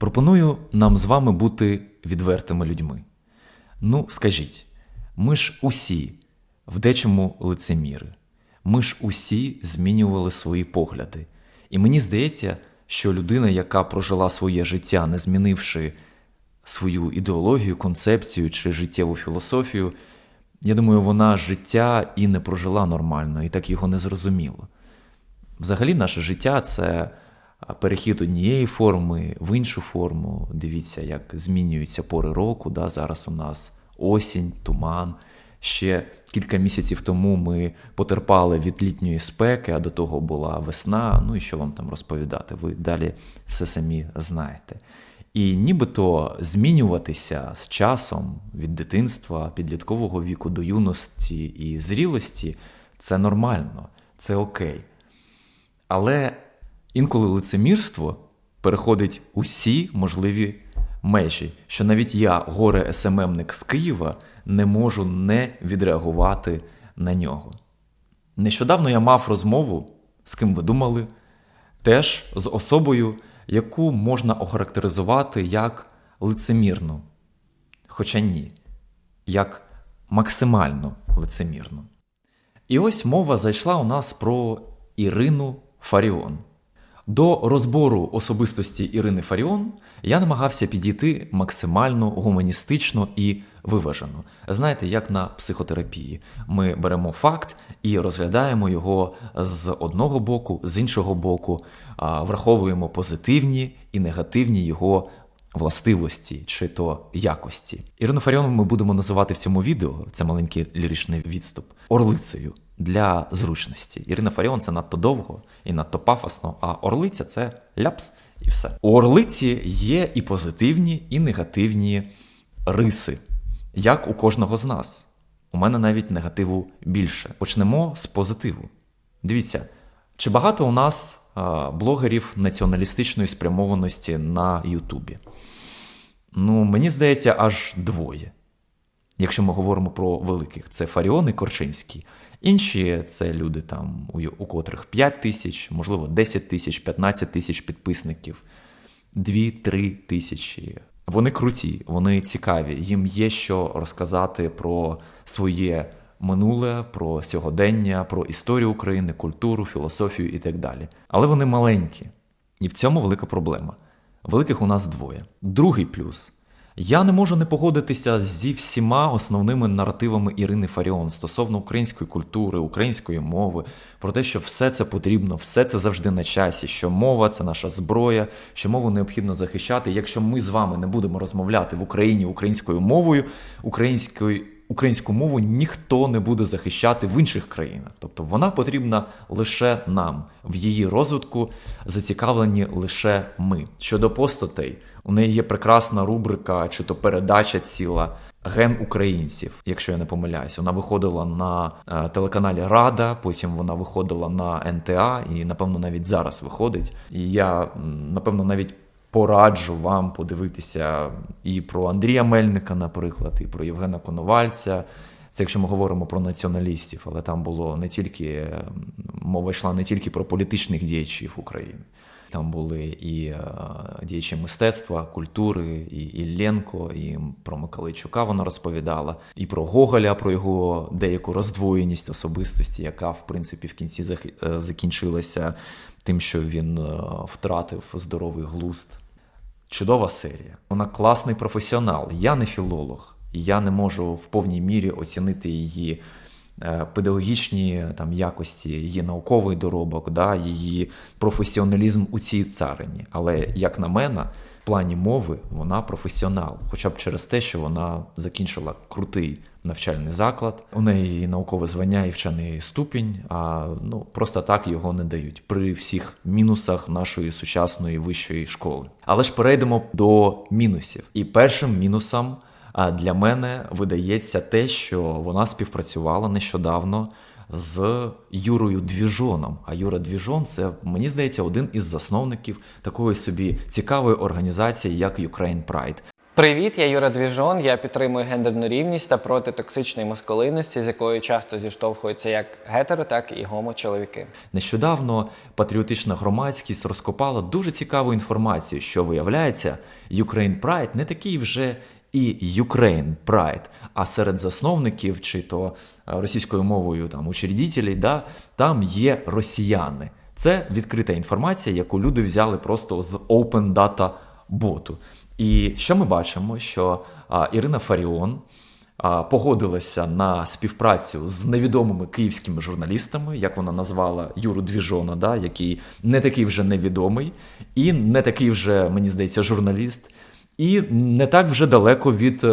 Пропоную нам з вами бути відвертими людьми. Ну, скажіть, ми ж усі в дечому лицеміри. Ми ж усі змінювали свої погляди. І мені здається, що людина, яка прожила своє життя, не змінивши свою ідеологію, концепцію чи життєву філософію, я думаю, вона життя і не прожила нормально, і так його не зрозуміло. Взагалі, наше життя це перехід однієї форми в іншу форму. Дивіться, як змінюються пори року. Да? Зараз у нас осінь, туман. Ще кілька місяців тому ми потерпали від літньої спеки, а до того була весна. Ну і що вам там розповідати? Ви далі все самі знаєте. І нібито змінюватися з часом від дитинства, підліткового віку до юності і зрілості це нормально, це окей. Але інколи лицемірство переходить усі можливі межі, що навіть я, горе СММник з Києва, не можу не відреагувати на нього. Нещодавно я мав розмову, з ким ви думали, теж з особою, яку можна охарактеризувати як лицемірну. Хоча ні, як максимально лицемірну. І ось мова зайшла у нас про Ірину Фаріон. До розбору особистості Ірини Фаріон я намагався підійти максимально гуманістично і виважено. Знаєте, як на психотерапії. Ми беремо факт і розглядаємо його з одного боку, з іншого боку, враховуємо позитивні і негативні його властивості чи то якості. Ірину Фаріон ми будемо називати в цьому відео, це маленький ліричний відступ, орлицею для зручності. Ірина Фаріон це надто довго і надто пафосно, а орлиця це ляпс і все. У орлиці є і позитивні, і негативні риси, як у кожного з нас. У мене навіть негативу більше. Почнемо з позитиву. Дивіться, чи багато у нас блогерів націоналістичної спрямованості на Ютубі? Ну, мені здається, аж двоє. Якщо ми говоримо про великих, це Фаріон і Корчинський. Інші це люди, там, у, котрих 5 тисяч, можливо, 10 тисяч, 15 тисяч підписників, 2-3 тисячі. Вони круті, вони цікаві. Їм є що розказати про своє минуле, про сьогодення, про історію України, культуру, філософію і так далі. Але вони маленькі. І в цьому велика проблема. Великих у нас двоє. Другий плюс. Я не можу не погодитися зі всіма основними наративами Ірини Фаріон стосовно української культури, української мови, про те, що все це потрібно, все це завжди на часі, що мова це наша зброя, що мову необхідно захищати. Якщо ми з вами не будемо розмовляти в Україні українською мовою, українською. Українську мову ніхто не буде захищати в інших країнах, тобто вона потрібна лише нам. В її розвитку зацікавлені лише ми. Щодо постатей, у неї є прекрасна рубрика чи то передача ціла Ген українців, якщо я не помиляюсь. Вона виходила на е, телеканалі Рада, потім вона виходила на НТА і, напевно, навіть зараз виходить. І я напевно навіть. Пораджу вам подивитися і про Андрія Мельника, наприклад, і про Євгена Коновальця. Це якщо ми говоримо про націоналістів, але там було не тільки мова йшла не тільки про політичних діячів України. Там були і е, діячі мистецтва, культури, і Ілленко, і про Миколайчука вона розповідала, і про Гоголя, про його деяку роздвоєність особистості, яка в принципі в кінці е, закінчилася тим, що він е, втратив здоровий глузд. Чудова серія. Вона класний професіонал. Я не філолог, і я не можу в повній мірі оцінити її педагогічні там якості, її науковий доробок, да, її професіоналізм у цій царині. Але як на мене, в плані мови вона професіонал, хоча б через те, що вона закінчила крутий навчальний заклад. У неї наукове звання і вчений ступінь, а ну просто так його не дають при всіх мінусах нашої сучасної вищої школи. Але ж перейдемо до мінусів. І першим мінусом для мене видається те, що вона співпрацювала нещодавно з Юрою Двіжоном. А Юра Двіжон це мені здається один із засновників такої собі цікавої організації, як Ukraine Pride. Привіт, я Юра Двіжон. Я підтримую гендерну рівність та проти токсичної маскулинності, з якою часто зіштовхуються як гетеро, так і гомо-чоловіки. Нещодавно патріотична громадськість розкопала дуже цікаву інформацію, що виявляється, Ukraine Pride не такий вже і Ukraine Pride, а серед засновників чи то е, російською мовою там учредителей, да, там є росіяни. Це відкрита інформація, яку люди взяли просто з Open Data боту. І що ми бачимо? Що а, Ірина Фаріон а, погодилася на співпрацю з невідомими київськими журналістами, як вона назвала Юру Двіжона, да, який не такий вже невідомий, і не такий вже, мені здається, журналіст. І не так вже далеко від е,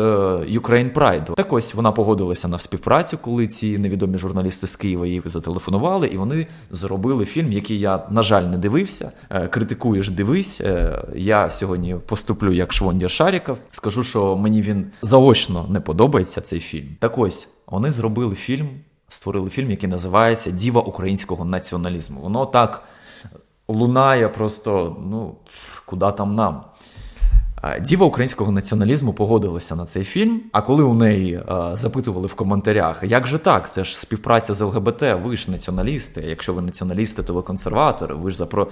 Ukraine Pride. Так ось вона погодилася на співпрацю, коли ці невідомі журналісти з Києва їй зателефонували, і вони зробили фільм, який я, на жаль, не дивився. Е, критикуєш, дивись. Е, я сьогодні поступлю як Швондір Шаріков. Скажу, що мені він заочно не подобається цей фільм. Так ось вони зробили фільм, створили фільм, який називається Діва українського націоналізму. Воно так лунає просто, ну куди там нам. Діва українського націоналізму погодилася на цей фільм. А коли у неї е, запитували в коментарях, як же так? Це ж співпраця з ЛГБТ, ви ж націоналісти. Якщо ви націоналісти, то ви консерватори, ви ж за про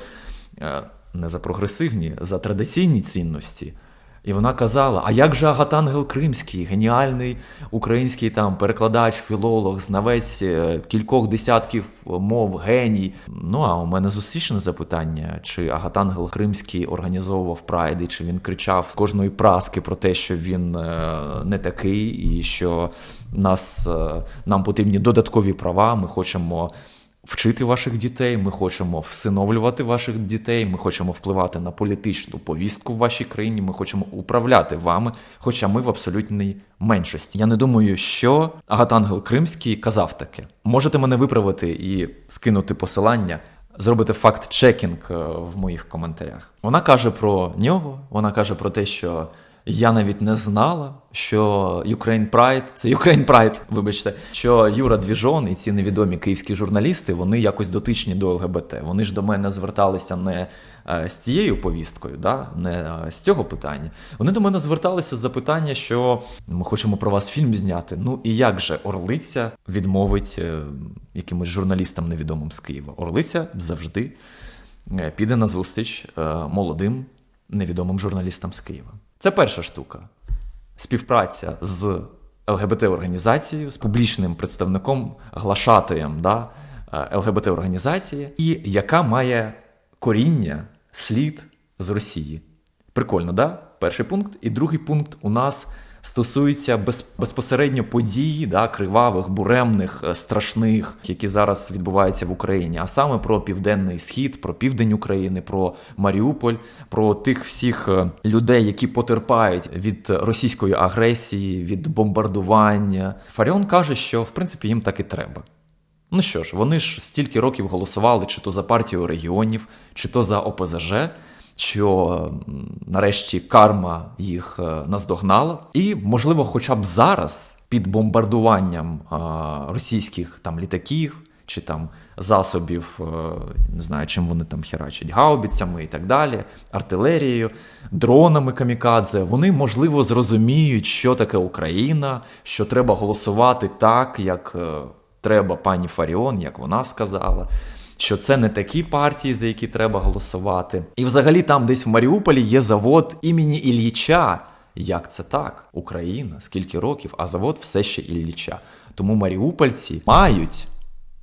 е, не за прогресивні, за традиційні цінності. І вона казала: А як же Агатангел Кримський, геніальний український там перекладач, філолог, знавець е, кількох десятків мов, геній. Ну а у мене зустрічне запитання: чи Агатангел Кримський організовував прайди, чи він кричав з кожної праски про те, що він е, не такий, і що нас е, нам потрібні додаткові права. Ми хочемо вчити ваших дітей, ми хочемо всиновлювати ваших дітей, ми хочемо впливати на політичну повістку в вашій країні, ми хочемо управляти вами, хоча ми в абсолютній меншості. Я не думаю, що Агатангел Кримський казав таке. Можете мене виправити і скинути посилання. Зробити факт-чекінг е, в моїх коментарях. Вона каже про нього, вона каже про те, що я навіть не знала, що Ukraine Pride, це Ukraine Pride, вибачте, що Юра Двіжон і ці невідомі київські журналісти вони якось дотичні до ЛГБТ. Вони ж до мене зверталися не е, з цією повісткою, да? не е, з цього питання. Вони до мене зверталися з запитання, що ми хочемо про вас фільм зняти. Ну і як же Орлиця відмовить е, якимось журналістам невідомим з Києва? Орлиця завжди піде на зустріч молодим невідомим журналістам з Києва. Це перша штука. Співпраця з ЛГБТ-організацією, з публічним представником, глашатаєм да, е, ЛГБТ-організації, і яка має коріння, слід з Росії. Прикольно, да? Перший пункт. І другий пункт у нас стосується без, безпосередньо подій, да, кривавих, буремних, е, страшних, які зараз відбуваються в Україні, а саме про південний схід, про південь України, про Маріуполь, про тих всіх е, людей, які потерпають від російської агресії, від бомбардування. Фаріон каже, що в принципі їм так і треба. Ну що ж, вони ж стільки років голосували чи то за партію регіонів, чи то за ОПЗЖ, що нарешті карма їх е, наздогнала. І, можливо, хоча б зараз під бомбардуванням е, російських там літаків чи там засобів, е, не знаю, чим вони там херачать, гаубицями і так далі, артилерією, дронами камікадзе, вони можливо зрозуміють, що таке Україна, що треба голосувати так, як е, треба пані Фаріон, як вона сказала. Що це не такі партії, за які треба голосувати. І взагалі там десь в Маріуполі є завод імені Ілліча. Як це так? Україна, скільки років, а завод все ще Ілліча. Тому маріупольці мають,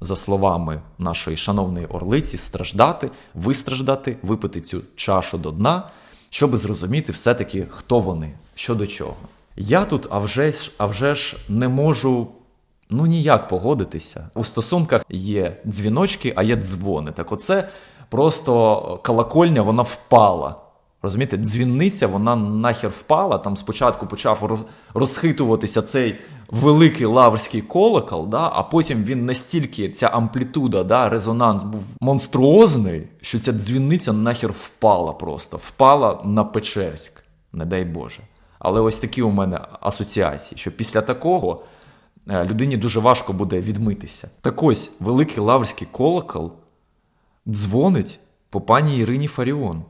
за словами нашої шановної орлиці, страждати, вистраждати, випити цю чашу до дна, щоб зрозуміти все-таки, хто вони, що до чого. Я тут, а вже ж, а вже ж не можу ну ніяк погодитися. У стосунках є дзвіночки, а є дзвони. Так оце просто колокольня, вона впала. Розумієте, дзвінниця, вона нахер впала. Там спочатку почав розхитуватися цей великий лаврський колокол, да, а потім він настільки, ця амплітуда, да, резонанс був монструозний, що ця дзвінниця нахер впала просто. Впала на Печерськ, не дай Боже. Але ось такі у мене асоціації, що після такого людині дуже важко буде відмитися. Так ось великий лаврський колокол дзвонить по пані Ірині Фаріон.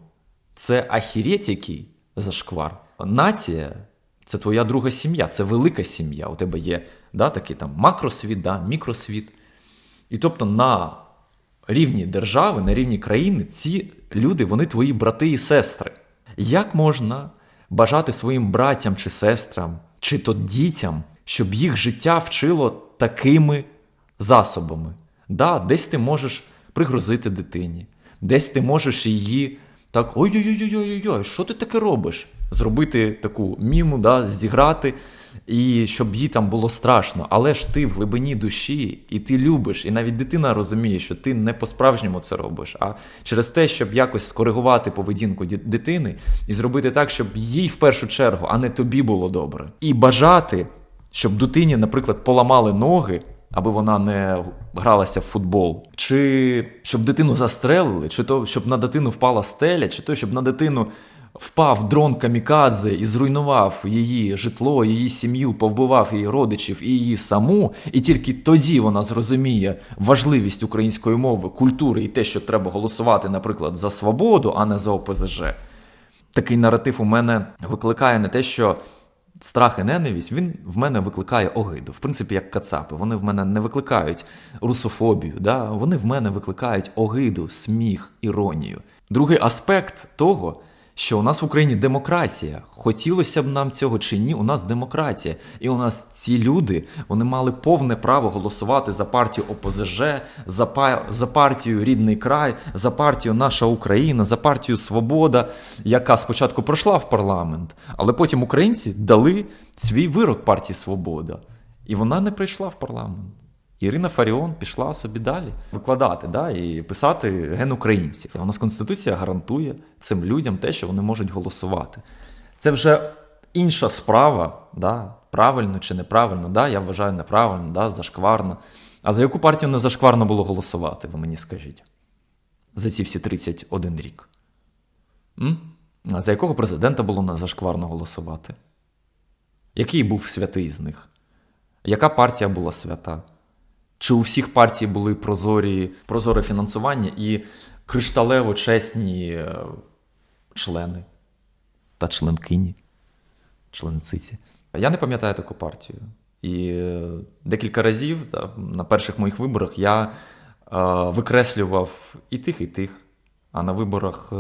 Це ахіреть який зашквар. Нація Це твоя друга сім'я, це велика сім'я. У тебе є да, такий там макросвіт, да, мікросвіт. І тобто на рівні держави, на рівні країни, ці люди, вони твої брати і сестри. Як можна бажати своїм братям чи сестрам, чи то дітям, щоб їх життя вчило такими засобами? Да, десь ти можеш пригрозити дитині, десь ти можеш її так ой-ой-ой-ой-ой, що ти таке робиш? Зробити таку міму, да, зіграти, і щоб їй там було страшно. Але ж ти в глибині душі, і ти любиш, і навіть дитина розуміє, що ти не по-справжньому це робиш, а через те, щоб якось скоригувати поведінку дитини і зробити так, щоб їй в першу чергу, а не тобі було добре. І бажати, щоб дитині, наприклад, поламали ноги, аби вона не гралася в футбол, чи щоб дитину застрелили, чи то щоб на дитину впала стеля, чи то щоб на дитину впав дрон камікадзе і зруйнував її житло, її сім'ю, повбивав її родичів і її саму, і тільки тоді вона зрозуміє важливість української мови, культури і те, що треба голосувати, наприклад, за свободу, а не за ОПЗЖ. Такий наратив у мене викликає не те, що страх і ненависть, він в мене викликає огиду. В принципі, як кацапи. Вони в мене не викликають русофобію, да? вони в мене викликають огиду, сміх, іронію. Другий аспект того, що у нас в Україні демократія. Хотілося б нам цього чи ні, у нас демократія. І у нас ці люди вони мали повне право голосувати за партію ОПЗЖ, за, па- за партію Рідний край, за партію Наша Україна, за партію Свобода, яка спочатку пройшла в парламент, але потім українці дали свій вирок партії Свобода. І вона не прийшла в парламент. Ірина Фаріон пішла собі далі викладати да, і писати ген українців. У нас Конституція гарантує цим людям те, що вони можуть голосувати. Це вже інша справа, да, правильно чи неправильно. Да, я вважаю неправильно, да, зашкварно. А за яку партію не зашкварно було голосувати, ви мені скажіть? За ці всі 31 рік. М? А за якого президента було не зашкварно голосувати? Який був святий з них? Яка партія була свята? Чи у всіх партій були прозорі, прозоре фінансування і кришталево чесні е, члени та членкині, членциці? Я не пам'ятаю таку партію. І е, декілька разів на перших моїх виборах я е, викреслював і тих, і тих. А на виборах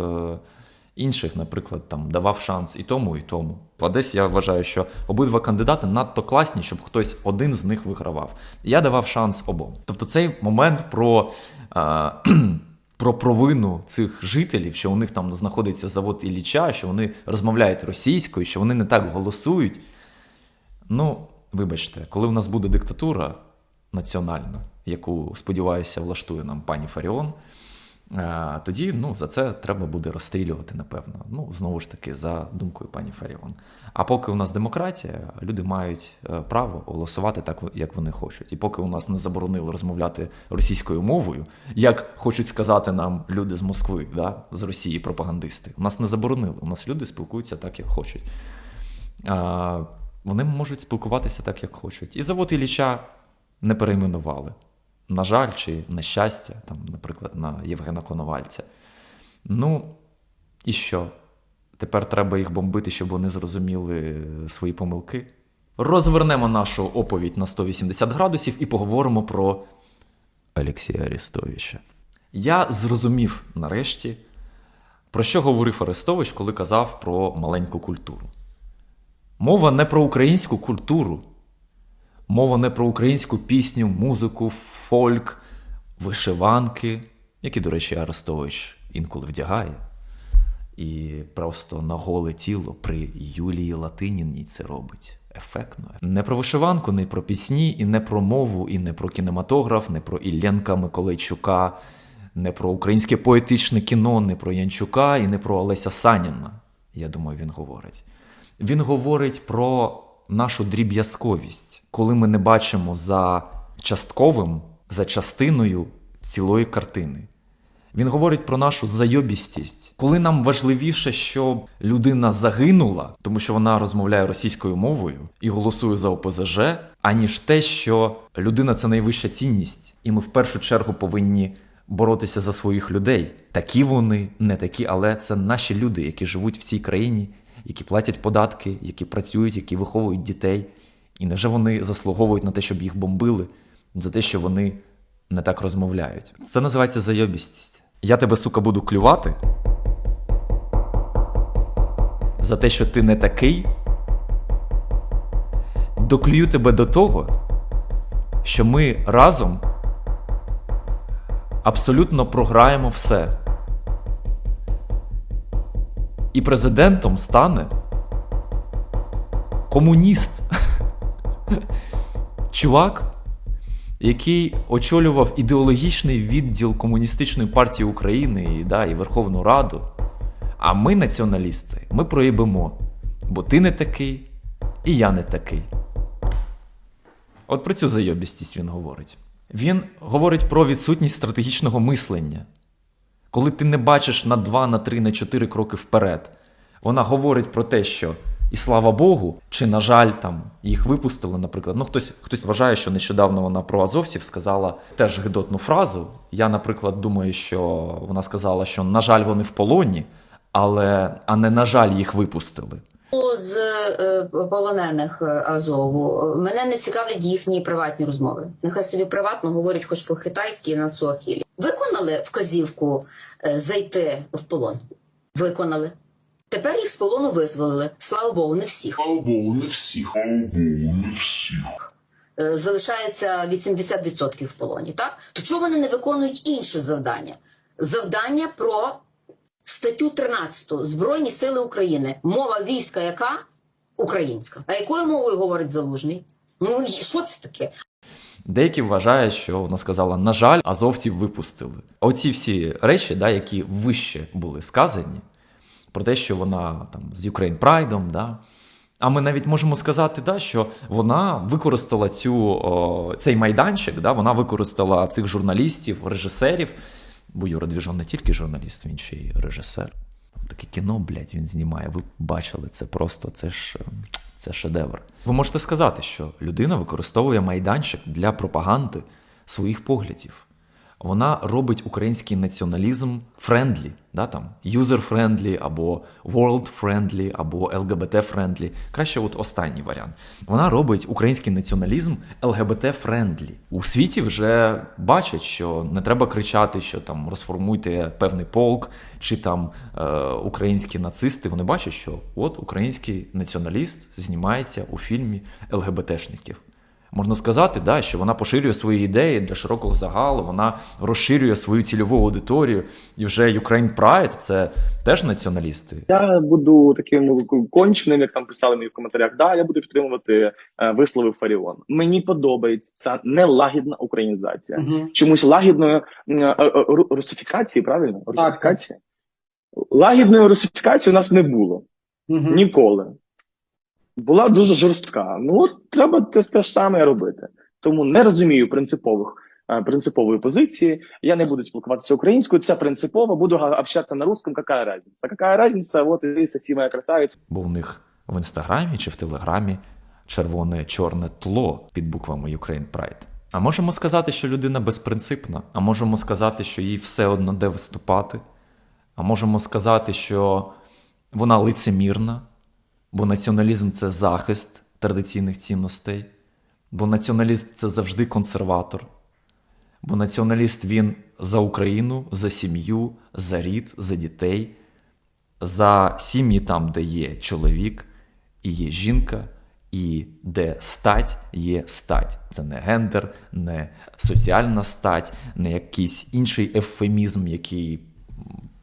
інших, наприклад, там давав шанс і тому, і тому. А десь я вважаю, що обидва кандидати надто класні, щоб хтось один з них вигравав. Я давав шанс обом. Тобто цей момент про. е, Про провину цих жителів, що у них там знаходиться завод Ілліча, що вони розмовляють російською, що вони не так голосують. Ну, вибачте, коли в нас буде диктатура національна, яку, сподіваюся, влаштує нам пані Фаріон, тоді ну, за це треба буде розстрілювати, напевно. Ну, знову ж таки, за думкою пані Фаріон. А поки у нас демократія, люди мають е, право голосувати так, як вони хочуть. І поки у нас не заборонили розмовляти російською мовою, як хочуть сказати нам люди з Москви, да, з Росії, пропагандисти, у нас не заборонили. У нас люди спілкуються так, як хочуть. А, вони можуть спілкуватися так, як хочуть. І завод Ілліча не перейменували. На жаль, чи на щастя, там, наприклад, на Євгена Коновальця. Ну, і що? Тепер треба їх бомбити, щоб вони зрозуміли свої помилки. Розвернемо нашу оповідь на 180 градусів і поговоримо про Олексія Арестовича. Я зрозумів нарешті, про що говорив Арестович, коли казав про маленьку культуру. Мова не про українську культуру, мова не про українську пісню, музику, фольк, вишиванки, які, до речі, Арестович інколи вдягає. І просто на голе тіло при Юлії Латиніній це робить ефектно. Не про вишиванку, не про пісні, і не про мову, і не про кінематограф, не про Іллєнка Миколайчука, не про українське поетичне кіно, не про Янчука і не про Олеся Саніна. Я думаю, він говорить. Він говорить про нашу дріб'язковість, коли ми не бачимо за частковим, за частиною цілої картини. Він говорить про нашу зайобістість, коли нам важливіше, щоб людина загинула, тому що вона розмовляє російською мовою і голосує за ОПЗЖ, аніж те, що людина це найвища цінність, і ми в першу чергу повинні боротися за своїх людей. Такі вони, не такі, але це наші люди, які живуть в цій країні, які платять податки, які працюють, які виховують дітей. І невже вони заслуговують на те, щоб їх бомбили за те, що вони не так розмовляють? Це називається зайобістість. Я тебе, сука, буду клювати за те, що ти не такий. Доклюю тебе до того, що ми разом абсолютно програємо все. І президентом стане комуніст. Чувак, який очолював ідеологічний відділ Комуністичної партії України і, да, і Верховну Раду. А ми, націоналісти, ми проїбемо, бо ти не такий, і я не такий. От про цю зайобістість він говорить. Він говорить про відсутність стратегічного мислення. Коли ти не бачиш на 2, на 3, на 4 кроки вперед, вона говорить про те, що і слава Богу, чи, на жаль, там їх випустили, наприклад. Ну, хтось, хтось вважає, що нещодавно вона про азовців сказала теж гидотну фразу. Я, наприклад, думаю, що вона сказала, що, на жаль, вони в полоні, але а не на жаль, їх випустили. з е, полонених е, Азову мене не цікавлять їхні приватні розмови. Нехай собі приватно говорять хоч по-китайськи на суахілі. Виконали вказівку е, зайти в полон. Виконали. Тепер їх з полону визволили. Слава Богу, не всіх. Слава Богу, не всіх. Слава Богу, не всіх. Е, Залишається 80% в полоні. Так то чого вони не виконують інше завдання? Завдання про статтю 13 Збройні Сили України. Мова війська, яка українська. А якою мовою говорить залужний? Ну що це таке? Деякі вважають, що вона сказала, на жаль, азовців випустили. Оці всі речі, да, які вище були сказані, про те, що вона там з Ukraine Pride, да. А ми навіть можемо сказати, да, що вона використала цю, о, цей майданчик, да, вона використала цих журналістів, режисерів. Бо Юра Двіжон не тільки журналіст, він ще й режисер. Таке кіно, блядь, він знімає. Ви бачили це просто, це ж е, це шедевр. Ви можете сказати, що людина використовує майданчик для пропаганди своїх поглядів. Вона робить український націоналізм френдлі, да, там, user-friendly, або world-friendly, або LGBT-friendly. Краще от останній варіант. Вона робить український націоналізм LGBT-friendly. У світі вже бачать, що не треба кричати, що там розформуйте певний полк, чи там е, українські нацисти. Вони бачать, що от український націоналіст знімається у фільмі ЛГБТшників. Можна сказати, да, що вона поширює свої ідеї для широкого загалу, вона розширює свою цільову аудиторію. І вже Ukraine Pride – це теж націоналісти. Я буду таким конченим, як там писали мені в коментарях. Да, я буду підтримувати е, вислови Фаріон. Мені подобається ця нелагідна українізація. Мгм. Чомусь лагідної е, е, русифікації, правильно? Русифікації? Лагідної русифікації у нас не було Мгм. ніколи. Була дуже жорстка. Ну от треба те, те ж саме робити. Тому не розумію принципових. е, Принципової позиції, я не буду спілкуватися українською, це принципово, буду общатися на русском, какая разница? Какая разница, вот и соси моя красавица. Бо у них в інстаграмі чи в телеграмі червоне чорне тло під буквами Ukraine Pride. А можемо сказати, що людина безпринципна, а можемо сказати, що їй все одно де виступати. А можемо сказати, що вона лицемірна, бо націоналізм це захист традиційних цінностей, бо націоналіст це завжди консерватор. Бо націоналіст він за Україну, за сім'ю, за рід, за дітей, за сім'ї там, де є чоловік і є жінка, і де стать є стать. Це не гендер, не соціальна стать, не якийсь інший ефемізм, який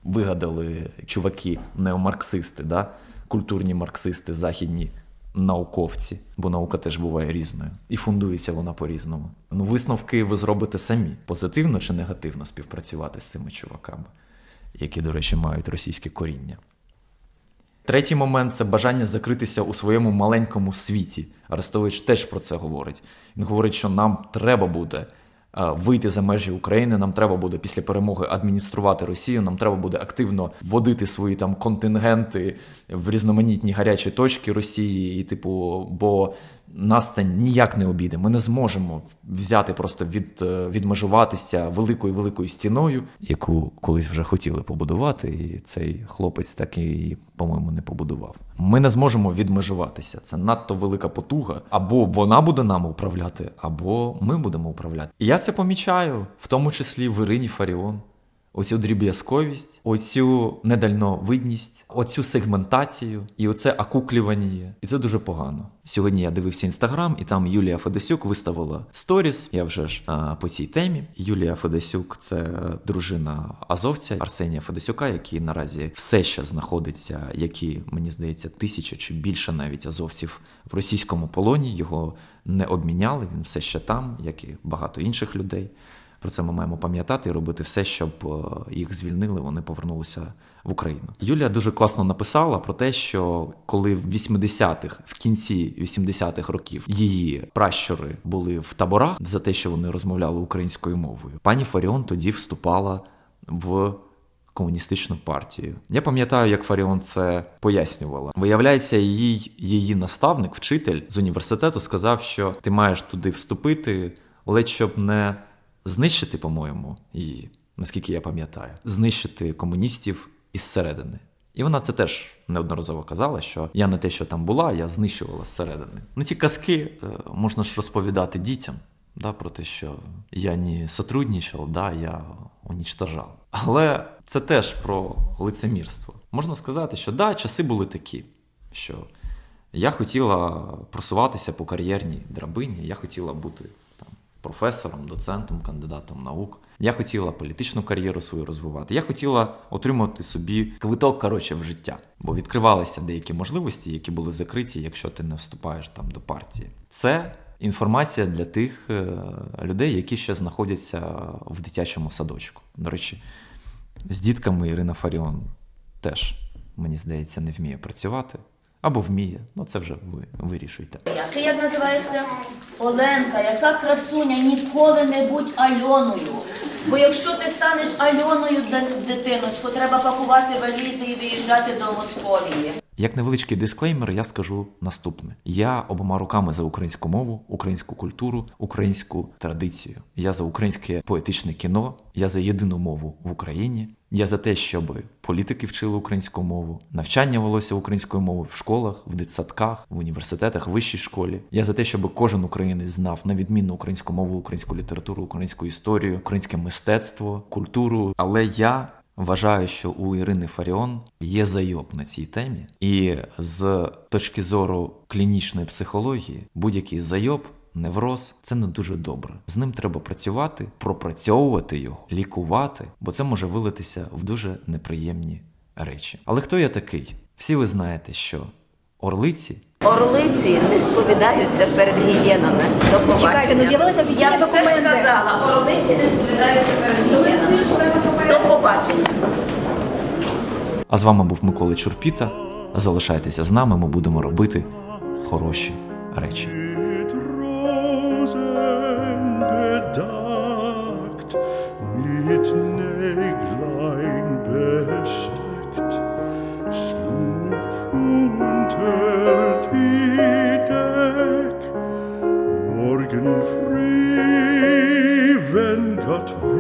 вигадали чуваки, неомарксисти, да? Культурні марксисти, західні науковці, бо наука теж буває різною, і фундується вона по-різному. Ну, висновки ви зробите самі: позитивно чи негативно співпрацювати з цими чуваками, які, до речі, мають російське коріння. Третій момент це бажання закритися у своєму маленькому світі. Арестович теж про це говорить. Він говорить, що нам треба буде вийти за межі України. Нам треба буде після перемоги адмініструвати Росію. Нам треба буде активно вводити свої там контингенти в різноманітні гарячі точки Росії, і типу, бо нас це ніяк не обійде. Ми не зможемо взяти просто від е, відмежуватися великою великою стіною, яку колись вже хотіли побудувати, і цей хлопець так і, по-моєму, не побудував. Ми не зможемо відмежуватися. Це надто велика потуга. Або вона буде нами управляти, або ми будемо управляти. І я це помічаю, в тому числі в Ірині Фаріон. Оцю дріб'язковість, оцю недальновидність, оцю сегментацію і оце акуклювання. І це дуже погано. Сьогодні я дивився інстаграм, і там Юлія Федосюк виставила сторіс. Я вже ж а, по цій темі. Юлія Федосюк це дружина азовця Арсенія Федосюка, який наразі все ще знаходиться, які мені здається, тисяча чи більше навіть азовців в російському полоні. Його не обміняли. Він все ще там, як і багато інших людей. Про це ми маємо пам'ятати і робити все, щоб е, їх звільнили, вони повернулися в Україну. Юлія дуже класно написала про те, що коли в 80-х, в кінці 80-х років її пращури були в таборах за те, що вони розмовляли українською мовою, пані Фаріон тоді вступала в. Комуністичну партію. Я пам'ятаю, як Фаріон це пояснювала. Виявляється, її, її наставник, вчитель з університету сказав, що ти маєш туди вступити, ледь щоб не знищити, по-моєму, її, наскільки я пам'ятаю, знищити комуністів із середини. І вона це теж неодноразово казала, що я не те, що там була, я знищувала зсередини. Ну, ці казки е, можна ж розповідати дітям, да, про те, що я не сотрудничав, да, я унічтожав. Але це теж про лицемірство. Можна сказати, що да, часи були такі, що я хотіла просуватися по кар'єрній драбині, я хотіла бути професором, доцентом, кандидатом наук. Я хотіла політичну кар'єру свою розвивати. Я хотіла отримати собі квиток коротше в життя, бо відкривалися деякі можливості, які були закриті, якщо ти не вступаєш там до партії. Це інформація для тих е, людей, які ще знаходяться в дитячому садочку. До речі, з дітками Ірина Фаріон теж, мені здається, не вміє працювати. Або вміє, ну це вже ви вирішуйте. Ти як називаєшся? Оленка, яка красуня, ніколи не будь Альоною. Бо якщо ти станеш Альоною, дитиночку, треба пакувати валізи і виїжджати до Московії. Як невеличкий дисклеймер, я скажу наступне: я обома руками за українську мову, українську культуру, українську традицію. Я за українське поетичне кіно, я за єдину мову в Україні. Я за те, щоб політики вчили українську мову, навчання велося українською мовою в школах, в дитсадках, в університетах, в вищій школі. Я за те, щоб кожен українець знав на відмінну українську мову, українську літературу, українську історію, українське мистецтво, культуру. Але я Вважаю, що у Ірини Фаріон є зайоб на цій темі, і з точки зору клінічної психології, будь-який зайоб, невроз це не дуже добре. З ним треба працювати, пропрацьовувати його, лікувати, бо це може вилитися в дуже неприємні речі. Але хто я такий? Всі ви знаєте, що орлиці Орлиці не сповідаються перед гієнами. До побачення. Чекайте, ну з'явилися Я все сказала. Орлиці не сповідаються перед гієнами. До побачення. А з вами був Микола Чурпіта. Залишайтеся з нами, ми будемо робити хороші речі. mit Rosen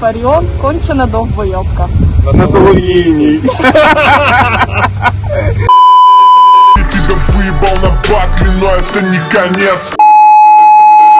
Фаріон кончена довбойобка. На Соловьиний. Тебя выебал на бакле, но это не конец